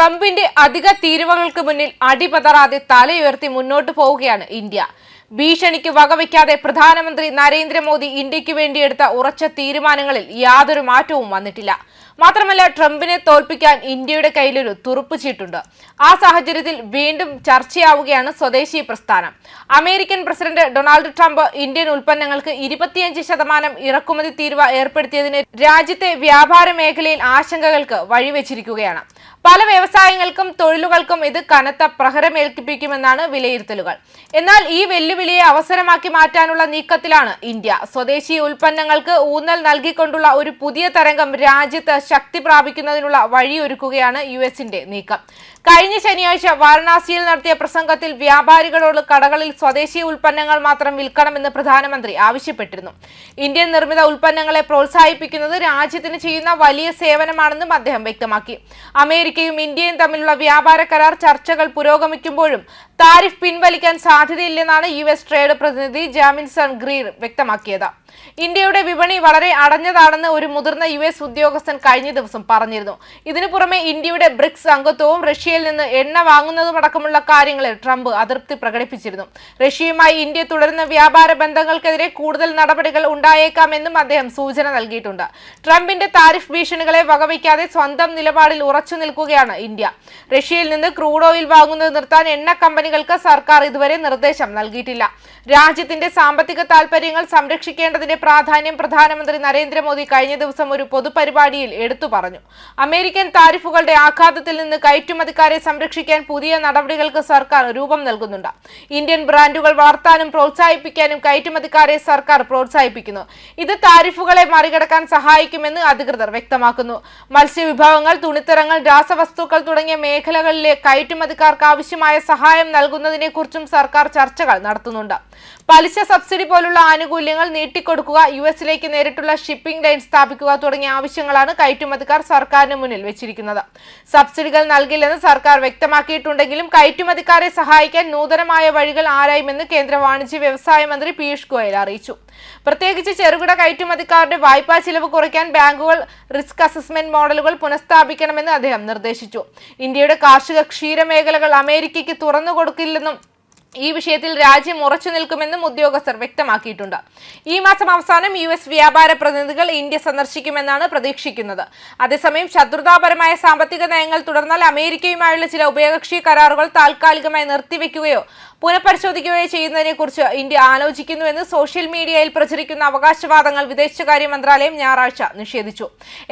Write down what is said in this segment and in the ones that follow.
ട്രംപിന്റെ അധിക തീരുവകൾക്ക് മുന്നിൽ അടിപതറാതെ തലയുയർത്തി മുന്നോട്ടു പോവുകയാണ് ഇന്ത്യ. ഭീഷണിക്ക് വകവയ്ക്കാതെ പ്രധാനമന്ത്രി നരേന്ദ്രമോദി ഇന്ത്യയ്ക്ക് വേണ്ടിയെടുത്ത ഉറച്ച തീരുമാനങ്ങളിൽ യാതൊരു മാറ്റവും വന്നിട്ടില്ല. മാത്രമല്ല ട്രംപിനെ തോൽപ്പിക്കാൻ ഇന്ത്യയുടെ കയ്യിലൊരു തുറുപ്പ് ചീട്ടുണ്ട്. ആ സാഹചര്യത്തിൽ വീണ്ടും ചർച്ചയാവുകയാണ് സ്വദേശി പ്രസ്ഥാനം. American president Donald Trump Indian ഉൽപ്പന്നങ്ങൾക്ക് ഇരുപത്തിയഞ്ച് ശതമാനം ഇറക്കുമതി തീരുവ ഏർപ്പെടുത്തിയതിന് രാജ്യത്തെ വ്യാപാര മേഖലയിൽ ആശങ്കകൾക്ക് വഴിവെച്ചിരിക്കുകയാണ്. പല വ്യവസായങ്ങൾക്കും തൊഴിലുകൾക്കും ഇത് കനത്ത പ്രഹരമേൽപ്പിക്കുമെന്നാണ് വിലയിരുത്തലുകൾ. എന്നാൽ ഈ വെല്ലുവിളിയെ അവസരമാക്കി മാറ്റാനുള്ള നീക്കത്തിലാണ് ഇന്ത്യ. സ്വദേശി ഉൽപ്പന്നങ്ങൾക്ക് ഊന്നൽ നൽകിക്കൊണ്ടുള്ള ഒരു പുതിയ തരംഗം രാജ്യത്ത് ശക്തി പ്രാപിക്കുന്നതിനുള്ള വഴിയൊരുക്കുകയാണ് യു എസിന്റെ നീക്കം. കഴിഞ്ഞ ശനിയാഴ്ച വാരണാസിയിൽ നടത്തിയ പ്രസംഗത്തിൽ വ്യാപാരികളോട് കടകളിൽ സ്വദേശി ഉൽപ്പന്നങ്ങൾ മാത്രം വിൽക്കണമെന്ന് പ്രധാനമന്ത്രി ആവശ്യപ്പെട്ടിരുന്നു. ഇന്ത്യൻ നിർമ്മിത ഉൽപ്പന്നങ്ങളെ പ്രോത്സാഹിപ്പിക്കുന്നത് രാജ്യത്തിന് ചെയ്യുന്ന വലിയ സേവനമാണെന്നും അദ്ദേഹം വ്യക്തമാക്കി. അമേരിക്കയും ഇന്ത്യയും തമ്മിലുള്ള വ്യാപാര കരാർ ചർച്ചകൾ പുരോഗമിക്കുമ്പോഴും താരിഫ് പിൻവലിക്കാൻ സാധ്യതയില്ലെന്നാണ് യു എസ് ട്രേഡ് പ്രതിനിധി ജാമിൻസൺ ഗ്രീർ വ്യക്തമാക്കിയത്. ഇന്ത്യയുടെ വിപണി വളരെ അടഞ്ഞതാണെന്ന് ഒരു മുതിർന്ന യു എസ് ഉദ്യോഗസ്ഥൻ കഴിഞ്ഞ ദിവസം പറഞ്ഞിരുന്നു. ഇതിനു പുറമെ ഇന്ത്യയുടെ ബ്രിക്സ് അംഗത്വവും റഷ്യയിൽ നിന്ന് എണ്ണ വാങ്ങുന്നതുമടക്കമുള്ള കാര്യങ്ങളിൽ ട്രംപ് അതൃപ്തി പ്രകടിപ്പിച്ചിരുന്നു. റഷ്യയുമായി ഇന്ത്യ തുടരുന്ന വ്യാപാര ബന്ധങ്ങൾക്കെതിരെ കൂടുതൽ നടപടികൾ ഉണ്ടായേക്കാമെന്നും അദ്ദേഹം സൂചന നൽകിയിട്ടുണ്ട്. ട്രംപിന്റെ താരിഫ് ഭീഷണികളെ വകവയ്ക്കാതെ സ്വന്തം നിലപാടിൽ ഉറച്ചു നിൽക്കുകയാണ് ഇന്ത്യ. റഷ്യയിൽ നിന്ന് ക്രൂഡ് ഓയിൽ വാങ്ങുന്നത് നിർത്താൻ എണ്ണ കമ്പനികൾക്ക് സർക്കാർ ഇതുവരെ നിർദ്ദേശം നൽകിയിട്ടില്ല. രാജ്യത്തിന്റെ സാമ്പത്തിക താൽപര്യങ്ങൾ സംരക്ഷിക്കേണ്ടതിന്റെ പ്രാധാന്യം പ്രധാനമന്ത്രി നരേന്ദ്രമോദി കഴിഞ്ഞ ദിവസം ഒരു പൊതുപരിപാടിയിൽ എടുത്തു പറഞ്ഞു. അമേരിക്കൻ താരിഫുകളുടെ ആഘാതത്തിൽ നിന്ന് കയറ്റുമതിക്കാരെ സംരക്ഷിക്കാൻ പുതിയ നടപടികൾക്ക് സർക്കാർ രൂപം നൽകുന്നുണ്ട്. ഇന്ത്യൻ ബ്രാൻഡുകൾ വളർത്താനും പ്രോത്സാഹിപ്പിക്കാനും കയറ്റുമതിക്കാരെ സർക്കാർ പ്രോത്സാഹിപ്പിക്കുന്നു. ഇത് താരിഫുകളെ മറികടക്കാൻ സഹായിക്കുമെന്ന് അധികൃതർ വ്യക്തമാക്കുന്നു. മത്സ്യവിഭവങ്ങൾ തുണിത്തരങ്ങൾ രാസവസ്തുക്കൾ തുടങ്ങിയ മേഖലകളിലെ കയറ്റുമതിക്കാർക്ക് ആവശ്യമായ സഹായം നൽകുന്നതിനെക്കുറിച്ചും സർക്കാർ ചർച്ചകൾ നടത്തുന്നുണ്ട്. പലിശ സബ്സിഡി പോലുള്ള ആനുകൂല്യങ്ങൾ നീട്ടിക്കൊടുക്കുക യു എസിലേക്ക് നേരിട്ടുള്ള ഷിപ്പിംഗ് ലൈൻ സ്ഥാപിക്കുക തുടങ്ങിയ ആവശ്യങ്ങളാണ് കയറ്റുമതിക്കാർ സർക്കാരിന് മുന്നിൽ വെച്ചിരിക്കുന്നത്. സബ്സിഡികൾ നൽകില്ലെന്ന് സർക്കാർ വ്യക്തമാക്കിയിട്ടുണ്ടെങ്കിലും കയറ്റുമതിക്കാരെ സഹായിക്കാൻ നൂതനമായ വഴികൾ ആരായുമെന്ന് കേന്ദ്ര വാണിജ്യ വ്യവസായ മന്ത്രി പീയൂഷ് ഗോയൽ അറിയിച്ചു. പ്രത്യേകിച്ച് ചെറുകിട കയറ്റുമതിക്കാരുടെ വായ്പാ ചിലവ് കുറയ്ക്കാൻ ബാങ്കുകൾ റിസ്ക് അസസ്മെന്റ് മോഡലുകൾ പുനഃസ്ഥാപിക്കണമെന്ന് അദ്ദേഹം നിർദ്ദേശിച്ചു. ഇന്ത്യയുടെ കാർഷിക ക്ഷീരമേഖലകൾ അമേരിക്കയ്ക്ക് തുറന്നു കൊടുക്കില്ലെന്നും ഈ വിഷയത്തിൽ രാജ്യം ഉറച്ചു നിൽക്കുമെന്നും ഉദ്യോഗസ്ഥർ വ്യക്തമാക്കിയിട്ടുണ്ട്. ഈ മാസം അവസാനം യു എസ് വ്യാപാര പ്രതിനിധികൾ ഇന്ത്യ സന്ദർശിക്കുമെന്നാണ് പ്രതീക്ഷിക്കുന്നത്. അതേസമയം ശത്രുതാപരമായ സാമ്പത്തിക നയങ്ങൾ തുടർന്നാൽ അമേരിക്കയുമായുള്ള ചില ഉഭയകക്ഷി കരാറുകൾ താൽക്കാലികമായി നിർത്തിവെക്കുകയോ പുനഃപരിശോധിക്കുകയോ ചെയ്യുന്നതിനെക്കുറിച്ച് ഇന്ത്യ ആലോചിക്കുന്നുവെന്ന് സോഷ്യൽ മീഡിയയിൽ പ്രചരിക്കുന്ന അവകാശവാദങ്ങൾ വിദേശകാര്യ മന്ത്രാലയം ഞായറാഴ്ച നിഷേധിച്ചു.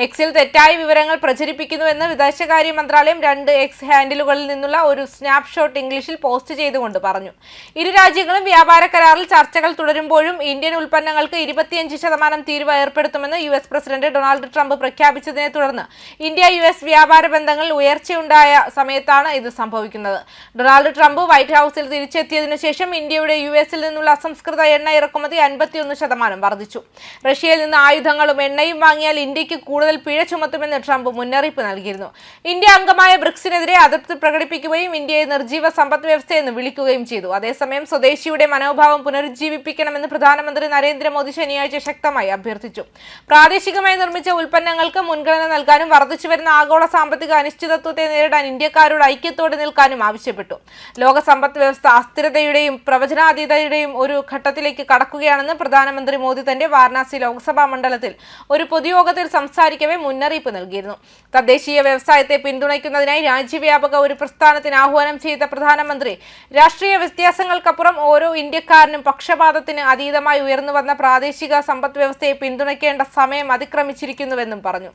എക്സിൽ തെറ്റായ വിവരങ്ങൾ പ്രചരിപ്പിക്കുന്നുവെന്ന് വിദേശകാര്യ മന്ത്രാലയം രണ്ട് എക്സ് ഹാൻഡിലുകളിൽ നിന്നുള്ള ഒരു സ്നാപ്ഷോട്ട് ഇംഗ്ലീഷിൽ പോസ്റ്റ് ചെയ്തുകൊണ്ട് പറഞ്ഞു. ഇരു രാജ്യങ്ങളും വ്യാപാര കരാറിൽ ചർച്ചകൾ തുടരുമ്പോഴും ഇന്ത്യൻ ഉൽപ്പന്നങ്ങൾക്ക് ഇരുപത്തിയഞ്ച് ശതമാനം തീരുവ ഏർപ്പെടുത്തുമെന്ന് U S president Donald Trump പ്രഖ്യാപിച്ചതിനെ തുടർന്ന് ഇന്ത്യ യു എസ് വ്യാപാര ബന്ധങ്ങളിൽ ഉയർച്ചയുണ്ടായ സമയത്താണ് ഇത് സംഭവിക്കുന്നത്. ഡൊണാൾഡ് ട്രംപ് വൈറ്റ് ഹൌസിൽ തിരിച്ചെത്തിയതിനു ശേഷം ഇന്ത്യയുടെ യു എസിൽ നിന്നുള്ള അസംസ്കൃത എണ്ണ ഇറക്കുമതി അൻപത്തിയൊന്ന് ശതമാനം വർദ്ധിച്ചു. റഷ്യയിൽ നിന്ന് ആയുധങ്ങളും എണ്ണയും വാങ്ങിയാൽ ഇന്ത്യയ്ക്ക് കൂടുതൽ പിഴ ചുമത്തുമെന്ന് ട്രംപ് മുന്നറിയിപ്പ് നൽകിയിരുന്നു. ഇന്ത്യ അംഗമായ ബ്രിക്സിനെതിരെ അതൃപ്തി പ്രകടിപ്പിക്കുകയും ഇന്ത്യയെ നിർജീവ സമ്പദ് വ്യവസ്ഥയെന്ന് വിളിക്കുകയും ചെയ്തു. അതേസമയം സ്വദേശിയുടെ മനോഭാവം പുനരുജ്ജീവിപ്പിക്കണമെന്ന് പ്രധാനമന്ത്രി നരേന്ദ്രമോദി ശനിയാഴ്ച ശക്തമായി അഭ്യർത്ഥിച്ചു. പ്രാദേശികമായി നിർമ്മിച്ച ഉൽപ്പന്നങ്ങൾക്ക് മുൻഗണന നൽകാനും വർദ്ധിച്ചുവരുന്ന ആഗോള സാമ്പത്തിക അനിശ്ചിതത്വത്തെ നേരിടാൻ ഇന്ത്യക്കാരോട് ഐക്യത്തോടെ നിൽക്കാനും ആവശ്യപ്പെട്ടു. ലോക സമ്പദ് വ്യവസ്ഥ അസ്ഥിരതയുടെയും പ്രവചനാതീതയുടെയും ഒരു ഘട്ടത്തിലേക്ക് കടക്കുകയാണെന്ന് പ്രധാനമന്ത്രി മോദി തന്റെ വാരണാസി ലോക്സഭാ മണ്ഡലത്തിൽ ഒരു പൊതുയോഗത്തിൽ സംസാരിക്കവേ മുന്നറിയിപ്പ് നൽകിയിരുന്നു. തദ്ദേശീയ വ്യവസായത്തെ പിന്തുണയ്ക്കുന്നതിനായി രാജ്യവ്യാപക ഒരു പ്രസ്ഥാനത്തിന് ആഹ്വാനം ചെയ്ത പ്രധാനമന്ത്രി രാഷ്ട്രീയ വ്യത്യാസങ്ങൾക്കപ്പുറം ഓരോ ഇന്ത്യക്കാരനും പക്ഷപാതത്തിന് അതീതമായി ഉയർന്നു വന്ന പ്രാദേശിക സമ്പദ് വ്യവസ്ഥയെ പിന്തുണയ്ക്കേണ്ട സമയം അതിക്രമിച്ചിരിക്കുന്നുവെന്നും പറഞ്ഞു.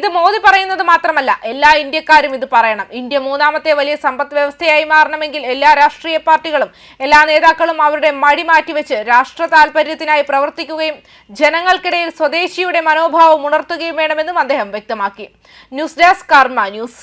ഇത് മോദി പറയുന്നത് മാത്രമല്ല എല്ലാ ഇന്ത്യക്കാരും ഇത് പറയണം. ഇന്ത്യ മൂന്നാമത്തെ വലിയ സമ്പദ് വ്യവസ്ഥയായി മാറണമെങ്കിൽ എല്ലാ രാഷ്ട്രീയ പാർട്ടികളും എല്ലാ നേതാക്കളും അവരുടെ മടി മാറ്റിവെച്ച് രാഷ്ട്ര താൽപര്യത്തിനായി പ്രവർത്തിക്കുകയും ജനങ്ങൾക്കിടയിൽ സ്വദേശിയുടെ മനോഭാവം ഉണർത്തുകയും വേണമെന്നും അദ്ദേഹം വ്യക്തമാക്കി. News desk Karma news.